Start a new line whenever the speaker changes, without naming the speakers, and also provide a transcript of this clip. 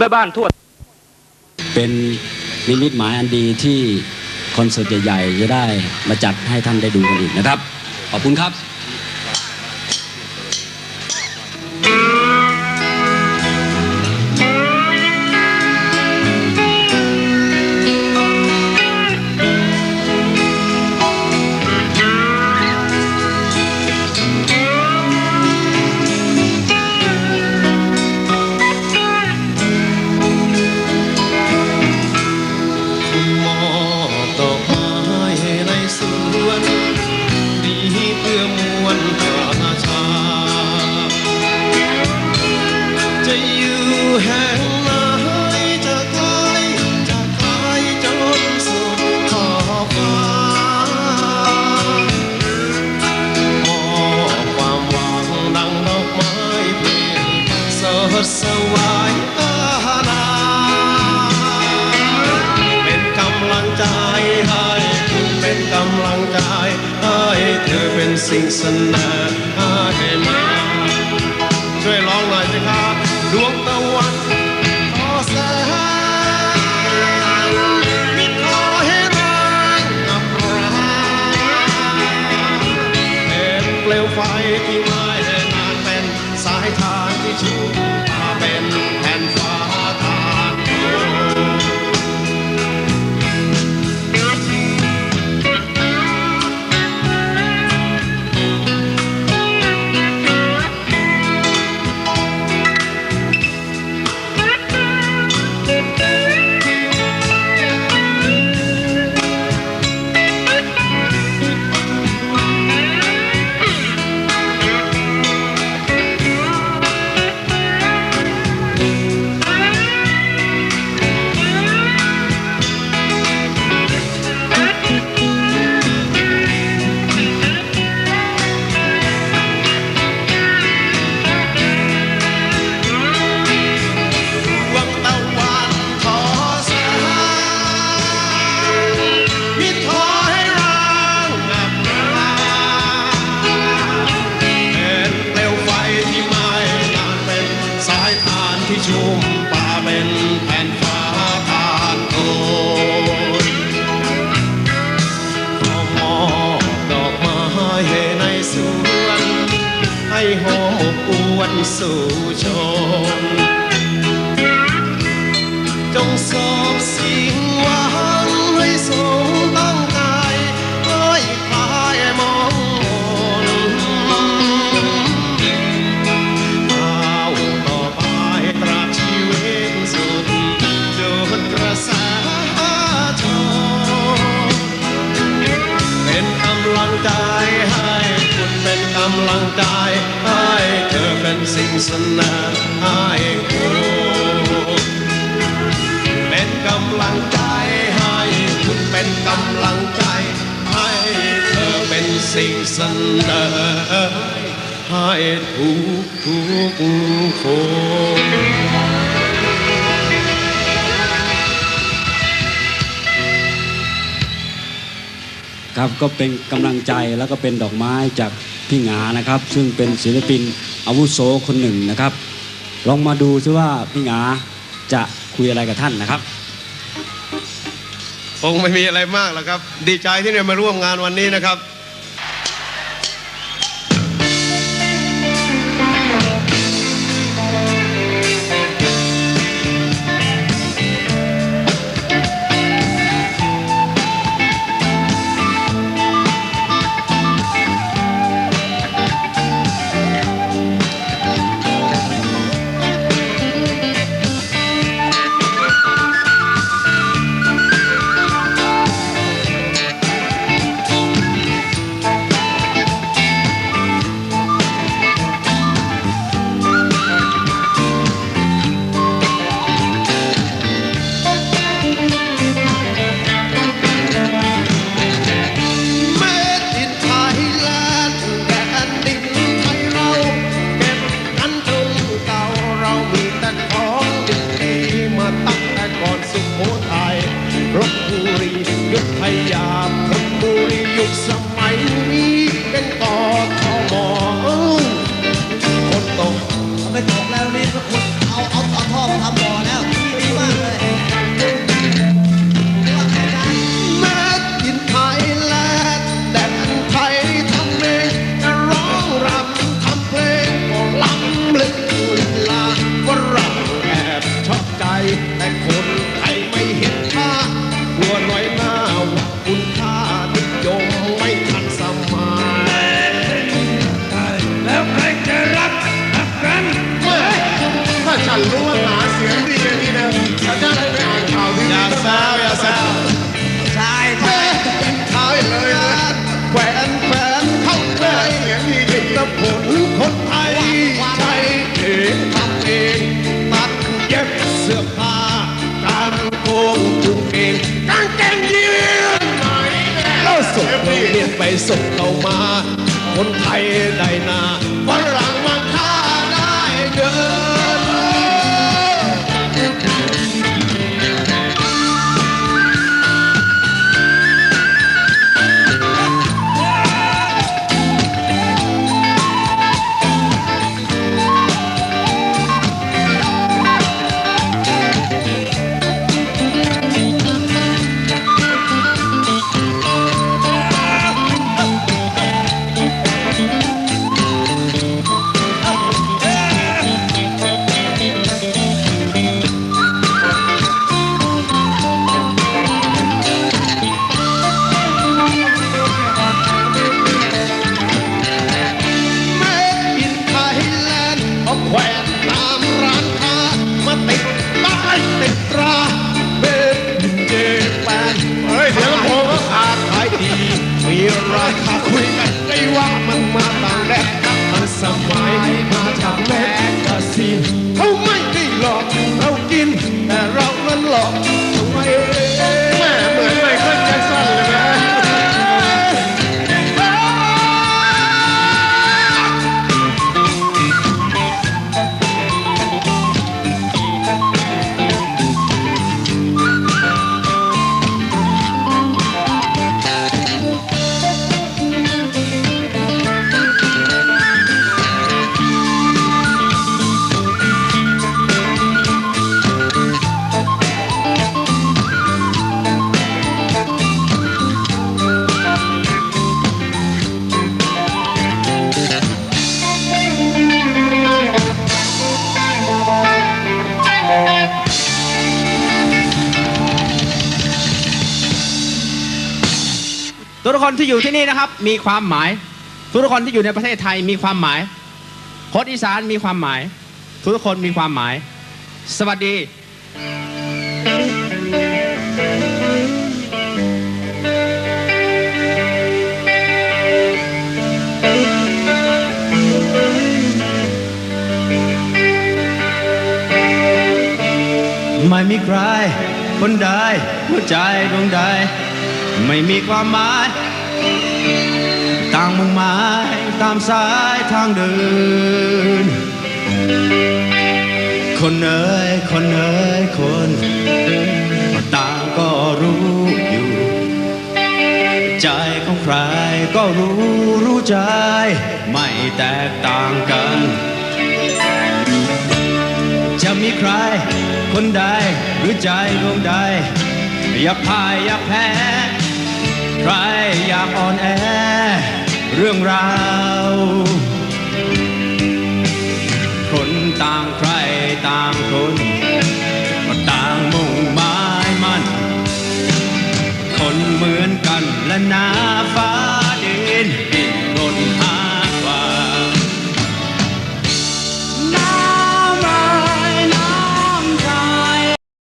แม่บ้านทั่ว
เป็นนิมิตหมายอันดีที่คอนเสิร์ตใหญ่ๆจะได้มาจัดให้ท่านได้ดูกันอีกนะครับ ขอบคุณครับ
ให้เธอ ชุ่มป่าเป็นแผ่นฟ้าทานโอนขอมอบดอกไม้ให้ในสวน ให้หอมอบอวนสู่ชม จงสอบสิ่ง สนานให้คุณเป็นกำลังใจให้คุณเป็นกำลังใจ ให้เธอเป็นสิ่งเสนอให้ทุกทุกคน
ครับก็เป็นกำลังใจแล้วก็เป็นดอกไม้จาก พี่หงานะครับ ซึ่งเป็นศิลปินอาวุโสคนหนึ่งนะครับ ลองมาดูซิว่าพี่หงาจะคุยอะไรกับท่านนะครับ
คงไม่มีอะไรมากหรอกครับ ดีใจที่ได้มาร่วมงานวันนี้นะครับ ข่าว
อย่าแซวอย่าแซว
ช่ใช่เท้าอย่าเลยนะแขวนแขวนเข้าแขวนเสียงดีจริงนะผลคนไทยใช้เองทำเองตัดเย็บเสื้อผ้าการโกงปลูกเองกางเกงยีนไหนแล้วส่งเรียนไปส่งเข้ามา คนไทยได้นา ทุกคน
ที่อยู่ที่นี่นะครับ มีความหมาย ทุกคนที่อยู่ในประเทศไทยมีความหมายคนอีสานมีความหมาย ทุกคนมีความหมาย สวัสดีไม่มีใครคนใดหัวใจดวงใด ไม่มีความหมาย ต่างมุ่งหมายตามสายทางเดิน คนเอ๋ยคนเอ๋ยคนต่างก็รู้อยู่ ใจของใครก็รู้รู้ใจ ไม่แตกต่างกัน จะมีใคร คนใดหรือใจดวงใดอยากพ่ายอยากแพ้ ใครอยากอ่อนแอเรื่องราว